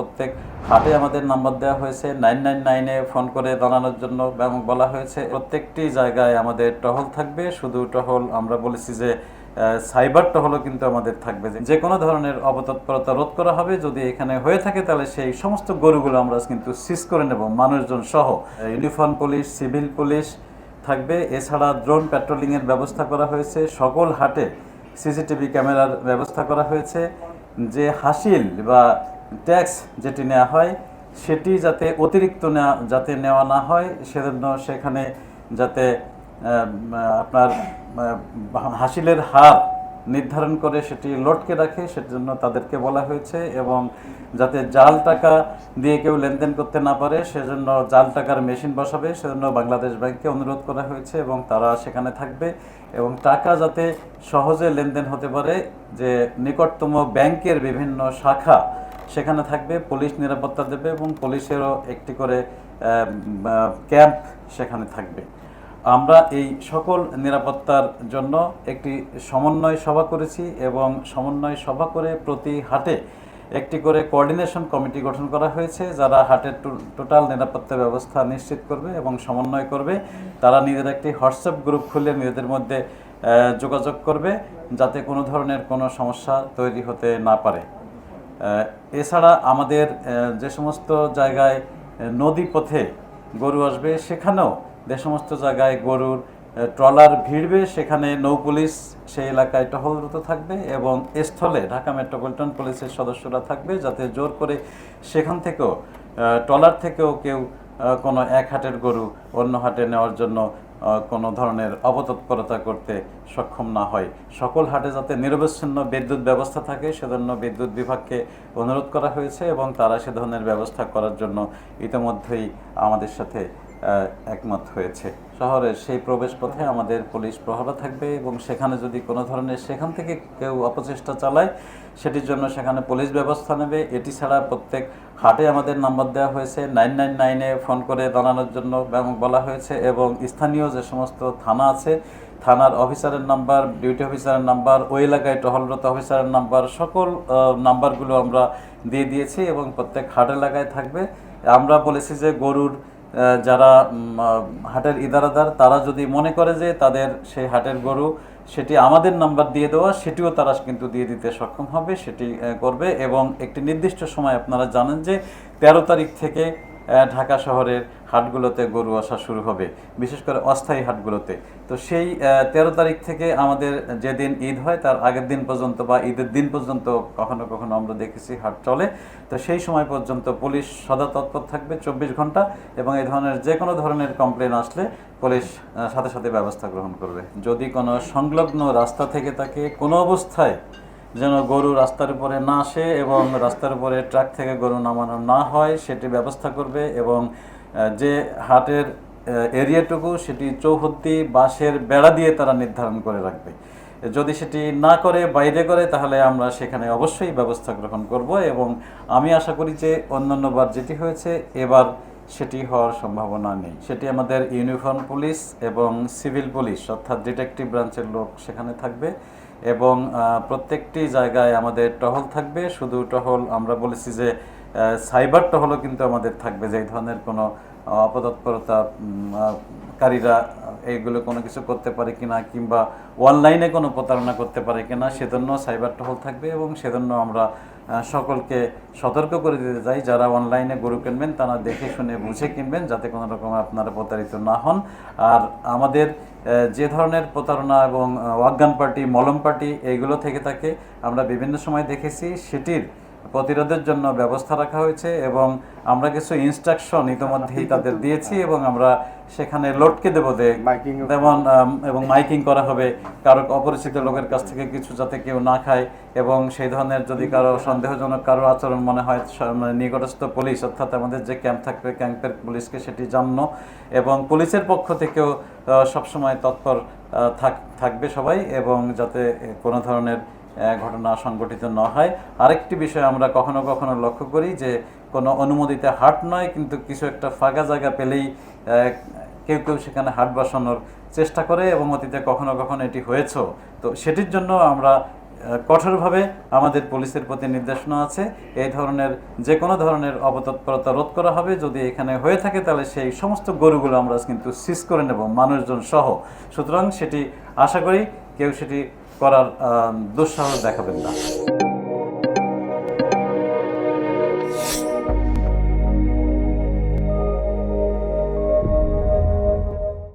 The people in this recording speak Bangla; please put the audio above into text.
প্রত্যেক হাটে আমাদের নাম্বার দেওয়া হয়েছে। নাইন নাইন নাইনে ফোন করে জানানোর জন্য এবং বলা হয়েছে। প্রত্যেকটি জায়গায় আমাদের টহল থাকবে। শুধু টহল আমরা বলেছি যে সাইবার টহলও কিন্তু আমাদের থাকবে। যে- কোনো ধরনের অবতৎপরতা রোধ করা হবে। যদি এখানে হয়ে থাকে, তাহলে সেই সমস্ত গরুগুলো আমরা কিন্তু সিজ করে নেব। মানুষজন সহ ইউনিফর্ম পুলিশ সিভিল পুলিশ থাকবে। এছাড়া ড্রোন প্যাট্রোলিংয়ের ব্যবস্থা করা হয়েছে। সকল হাটে সিসিটিভি ক্যামেরার ব্যবস্থা করা হয়েছে। যে হাসিল বা ট্যাক্স যেটি নেওয়া হয়, সেটি যাতে অতিরিক্ত নেওয়া যাতে নেওয়া না হয়, সেজন্য সেখানে যাতে আপনার হাসিলের হার নির্ধারণ করে সেটি লটকে রাখে, সেজন্য তাদেরকে বলা হয়েছে এবং যাতে জাল টাকা দিয়ে কেউ লেনদেন করতে না পারে, সেজন্য জাল টাকার মেশিন বসাবে, সেজন্য বাংলাদেশ ব্যাংককে অনুরোধ করা হয়েছে এবং তারা সেখানে থাকবে এবং টাকা যাতে সহজে লেনদেন হতে পারে, যে নিকটতম ব্যাংকের বিভিন্ন শাখা সেখানে থাকবে, পুলিশ নিরাপত্তা দেবে এবং পুলিশেরও একটি করে ক্যাম্প সেখানে থাকবে। আমরা এই সকল নিরাপত্তার জন্য একটি সমন্বয় সভা করেছি এবং সমন্বয় সভা করে প্রতি হাটে একটি করে কোঅর্ডিনেশন কমিটি গঠন করা হয়েছে, যারা হাটের টোটাল নিরাপত্তা ব্যবস্থা নিশ্চিত করবে এবং সমন্বয় করবে। তারা নিজের একটি হোয়াটসঅ্যাপ গ্রুপ খুলে নিজেদের মধ্যে যোগাযোগ করবে, যাতে কোনো ধরনের কোনো সমস্যা তৈরি হতে না পারে। এছাড়া আমাদের যে সমস্ত জায়গায় নদী পথে গরু আসবে, সেখানেও যে সমস্ত জায়গায় গরুর ট্রলার ভিড়বে, সেখানে নৌ পুলিশ সেই এলাকায় টহলরত থাকবে এবং স্থলে ঢাকা মেট্রোপলিটন পুলিশের সদস্যরা থাকবে যাতে জোর করে সেখান থেকেও ট্রলার থেকেও কেউ কোনো এক হাটের গরু অন্য হাটে নেওয়ার জন্য কোনো ধরনের অবতৎপরতা করতে সক্ষম না হয়। সকল হাটে যাতে নিরবচ্ছিন্ন বিদ্যুৎ ব্যবস্থা থাকে, সেজন্য বিদ্যুৎ বিভাগকে অনুরোধ করা হয়েছে এবং তারা সে ধরনের ব্যবস্থা করার জন্য ইতিমধ্যেই আমাদের সাথে একমত হয়েছে। শহরের সেই প্রবেশ পথে আমাদের পুলিশ প্রহরা থাকবে এবং সেখানে যদি কোনো ধরনের সেখান থেকে কেউ অপচেষ্টা চালায়, সেটির জন্য সেখানে পুলিশ ব্যবস্থা নেবে। এটি ছাড়া প্রত্যেক হাটে আমাদের নাম্বার দেওয়া হয়েছে। নাইন নাইন নাইনে ফোন করে জানানোর জন্য বলা হয়েছে এবং স্থানীয় যে সমস্ত থানা আছে, থানার অফিসারের নাম্বার, ডিউটি অফিসারের নাম্বার ওই এলাকায় টহলরত অফিসারের নাম্বার, সকল নাম্বারগুলো আমরা দিয়ে দিয়েছি এবং প্রত্যেক হাট এলাকায় থাকবে। আমরা বলেছি যে গরুর যারা হাটের ইদারাদার, তারা যদি মনে করে যে তাদের সেই হাটের গরু সেটি আমাদের নাম্বার দিয়ে দেওয়া, সেটিও তারা কিন্তু দিয়ে দিতে সক্ষম হবে, সেটি করবে এবং একটি নির্দিষ্ট সময় আপনারা জানেন যে তেরো তারিখ থেকে ঢাকা শহরের হাটগুলোতে গরু আসা শুরু হবে, বিশেষ করে অস্থায়ী হাটগুলোতে। তো সেই তেরো তারিখ থেকে আমাদের যেদিন ঈদ হয়, তার আগের দিন পর্যন্ত বা ঈদের দিন পর্যন্ত কখনো কখনো আমরা দেখেছি হাট চলে। তো সেই সময় পর্যন্ত পুলিশ সদা তৎপর থাকবে চব্বিশ ঘণ্টা এবং এই ধরনের যে কোনো ধরনের কমপ্লেন আসলে পুলিশ সাথে সাথে ব্যবস্থা গ্রহণ করবে। যদি কোনো সংলগ্ন রাস্তা থেকে থাকে কোনো অবস্থায় যেন গরু রাস্তার উপরে না আসে এবং রাস্তার উপরে ট্রাক থেকে গরু নামানো না হয়, সেটি ব্যবস্থা করবে এবং যে হাটের এরিয়াটুকু সেটি চৌহদ্দি বাঁশের বেড়া দিয়ে তারা নির্ধারণ করে রাখবে। যদি সেটি না করে, বাইরে করে, তাহলে আমরা সেখানে অবশ্যই ব্যবস্থা গ্রহণ করব এবং আমি আশা করি যে অন্যান্যবার যেটি হয়েছে, এবার সেটি হওয়ার সম্ভাবনা নেই। সেটি আমাদের ইউনিফর্ম পুলিশ এবং সিভিল পুলিশ, অর্থাৎ ডিটেকটিভ ব্রাঞ্চের লোক সেখানে থাকবে এবং প্রত্যেকটি জায়গায় আমাদের টহল থাকবে। শুধু টহল আমরা বলেছি যে আহ, সাইবার টহলও কিন্তু আমাদের থাকবে যে এই ধরনের কোনো আহ, অপতৎপরতা কারীরা এইগুলো কোনো কিছু করতে পারে কিনা কিংবা অনলাইনে কোনো প্রতারণা করতে পারে কিনা সেজন্য সাইবার টহল থাকবে এবং সেজন্য আমরা সকলকে সতর্ক করে দিতে চাই। যারা অনলাইনে গরু কিনবেন তারা দেখে শুনে বুঝে কিনবেন যাতে কোনো রকম আপনারা প্রতারিত না হন। আর আমাদের যে ধরনের প্রতারণা এবং অজ্ঞান পার্টি মলম পার্টি এইগুলো থেকে থাকে আমরা বিভিন্ন সময় দেখেছি সেটির প্রতিরোধের জন্য ব্যবস্থা রাখা হয়েছে এবং আমরা কিছু ইনস্ট্রাকশন ইতিমধ্যেই তাদের দিয়েছি এবং আমরা সেখানে লটকে দেবো যেমন এবং মাইকিং করা হবে। কারও অপরিচিত লোকের কাছ থেকে কিছু যাতে কেউ না খায় এবং সেই ধরনের যদি কারও সন্দেহজনক কারও আচরণ মনে হয় মানে নিকটস্থ পুলিশ অর্থাৎ আমাদের যে ক্যাম্প থাকবে ক্যাম্পের পুলিশকে সেটি জানানো এবং পুলিশের পক্ষ থেকেও সবসময় তৎপর থাক- থাকবে সবাই এবং যাতে কোনো ধরনের ঘটনা সংঘটিত না হয়। আরেকটি বিষয় আমরা কখনো কখনো লক্ষ্য করি যে, কোনো অনুমোদিত হাট নয়, কিন্তু কিছু একটা ফাঁকা জায়গা পেলেই কেউ কেউ সেখানে হাট বসানোর চেষ্টা করে এবং অতীতে কখনো কখনো এটি হয়েছেও। তো সেটির জন্য আমরা কঠোরভাবে আমাদের পুলিশের প্রতি নির্দেশনা আছে। এই ধরনের, যে কোনো ধরনের অপতৎপরতা রোধ করা হবে। যদি এখানে হয়ে থাকে, তাহলে সেই সমস্ত গরুগুলো আমরা কিন্তু সিজ করে নেব, মানুষজন সহ। সুতরাং সেটি আশা করি, কেউ সেটি করার দুঃসাহস দেখাবেন না।